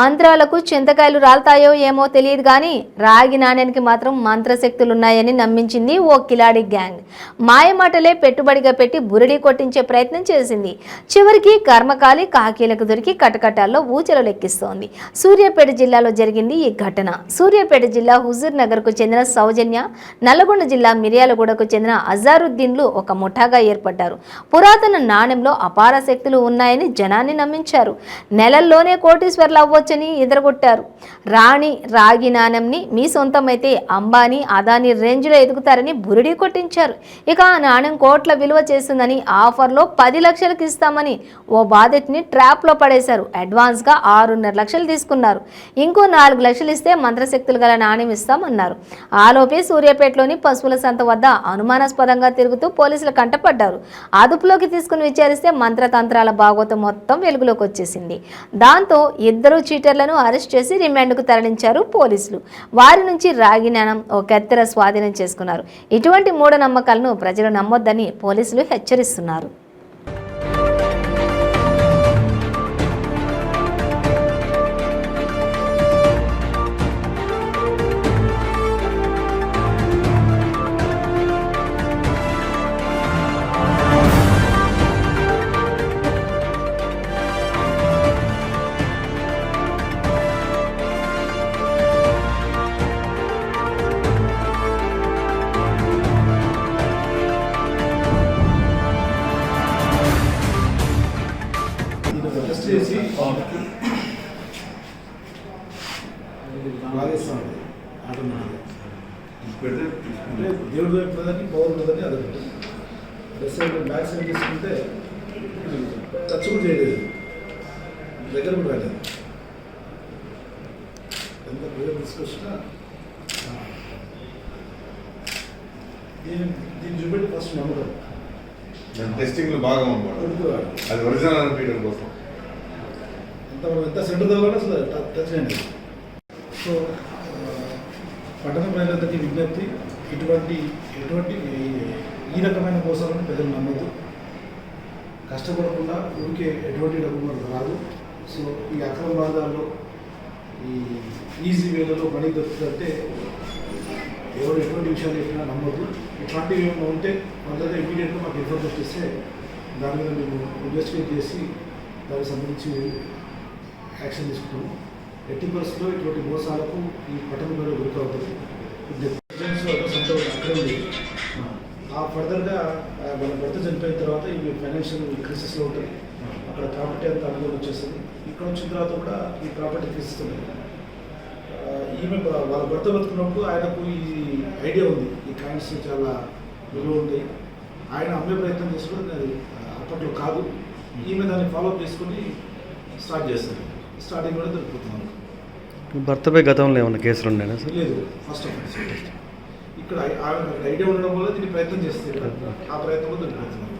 మంత్రాలకు చింతకాయలు రాలుతాయో ఏమో తెలియదు కానీ రాగి నాణ్యానికి మాత్రం మంత్రశక్తులున్నాయని నమ్మించింది ఓ కిలాడి గ్యాంగ్. మాయమాటలే పెట్టుబడిగా పెట్టి బురిడి కొట్టించే ప్రయత్నం చేసింది. చివరికి కర్మకాలి కాకీలకు దొరికి కటకటాల్లో ఊచలు లెక్కిస్తోంది. సూర్యాపేట జిల్లాలో జరిగింది ఈ ఘటన. సూర్యాపేట జిల్లా హుజూర్ నగర్కు చెందిన సౌజన్య నల్లగొండ జిల్లా మిర్యాలగూడకు చెందిన అజారుద్దీన్లు ఒక ముఠాగా ఏర్పడ్డారు. పురాతన నాణ్యంలో అపార శక్తులు ఉన్నాయని జనాన్ని నమ్మించారు. నెలల్లోనే కోటీశ్వర్లు అవ్వొచ్చని ఎదురగొట్టారు. రాణి రాగి నాణంని మీ సొంతమైతే అంబానీ అదాని రేంజ్లో ఎదుగుతారని బురిడి కొట్టించారు. ఇక ఆ నాణ్యం కోట్ల విలువ చేస్తుందని ఆఫర్లో పది లక్షలకు ఇస్తామని ఓ బాధితుని ట్రాప్లో పడేశారు. అడ్వాన్స్గా ఆరున్నర లక్షలు తీసుకున్నారు. ఇంకో నాలుగు లక్షలు ఇస్తే మంత్రశక్తులు గల నాణ్యం ఇస్తామన్నారు. ఆలోపే సూర్యాపేటలోని పశువుల సంత వద్ద అనుమానాస్పదంగా తిరుగుతూ పోలీసులు కంటపడ్డారు. అదుపులోకి తీసుకుని విచారిస్తే మంత్రతంత్రాల భాగోతం మొత్తం వెలుగులోకి వచ్చేసింది. దాంతో ఇద్దరు చీటర్లను అరెస్ట్ చేసి రిమాండ్కు తరలించారు పోలీసులు. వారి నుంచి రాగి నాణం ఓ కత్తెర స్వాధీనం చేసుకున్నారు. ఇటువంటి మూఢనమ్మకాలను ప్రజలు నమ్మొద్దని పోలీసులు హెచ్చరిస్తున్నారు. ఆటోమేటిక్గా అంటే దేవుడి వైపు ఉన్నదని పవర్ ఉన్నదని అది. లెఫ్ట్ సైడ్ బ్యాక్ సైడ్ తీసుకుంటే టచ్ కూడా చేయలేదు. దగ్గర కూడా రాలేదు. ఎంత దూరం తీసుకొచ్చినా ఆ. దీన్ని చూపెట్టి ఫస్ట్ నమ్మకం దాని టెస్టింగ్లో బాగా కొడుకురాడు అది ఒరిజినల్ అనిపించడం కోసం. అంతవరకు ఎంత సెంటర్ దగ్గర అసలు టచ్ సో పట్టణ ప్రజలందరికీ విజ్ఞప్తి ఇటువంటి ఎటువంటి ఈ- రకమైన మోసాలను ప్రజలు నమ్మద్దు. కష్టపడకుండా ఊరికే ఎటువంటి డబ్బు మనకు రాదు. సో ఈ అక్రమ మార్గాల్లో ఈ ఈజీ వేలలో మనీ దొరుకుతుందంటే ఎవరు ఎటువంటి విషయాలు చెప్పినా నమ్మద్దు. ఇట్లాంటివి ఏమైనా ఉంటే మొదట ఇమీడియట్గా మాకు ఇన్ఫర్మేషన్ ఇస్తే దాని మీద మేము ఇన్వెస్టిగేట్ చేసి దానికి సంబంధించి యాక్షన్ తీసుకుంటాము. ఎట్టి పరిస్థితుల్లో ఇటువంటి మోసాలకు ఈ పట్టణంలో గురి అవుతుంది అక్కడ ఉంది. ఆ ఫర్దర్గా మన భర్త చనిపోయిన తర్వాత ఈ ఫైనాన్షియల్ క్రైసిస్లో ఉంటుంది అక్కడ ప్రాపర్టీ అంతా అనుభవం వచ్చేస్తుంది. ఇక్కడ వచ్చిన తర్వాత కూడా ఈ ప్రాపర్టీ క్రైసిస్తుంది ఆ, ఈమె వాళ్ళ భర్త బతుకున్నప్పుడు ఆయనకు ఈ ఐడియా ఉంది. ఈ కాయిన్స్ చాలా విలువ ఉంటాయి. ఆయన అమ్మే ప్రయత్నం చేసుకుని అది అప్పట్లో కాదు. ఈమె దాన్ని ఫాలోఅప్ చేసుకుని స్టార్ట్ చేస్తారు. స్టార్టింగ్ కూడా దొరికిపోతున్నాం భర్తపై గతంలో ఏమైనా కేసులు ఉన్నాయా సార్? లేదు ఫస్ట్ ఆఫ్ ఆల్ ఇక్కడ ఐడియా ఉండడం వల్ల దీన్ని ప్రయత్నం చేస్తారు ఆ ప్రయత్నంలో దొరికిపోతున్నాం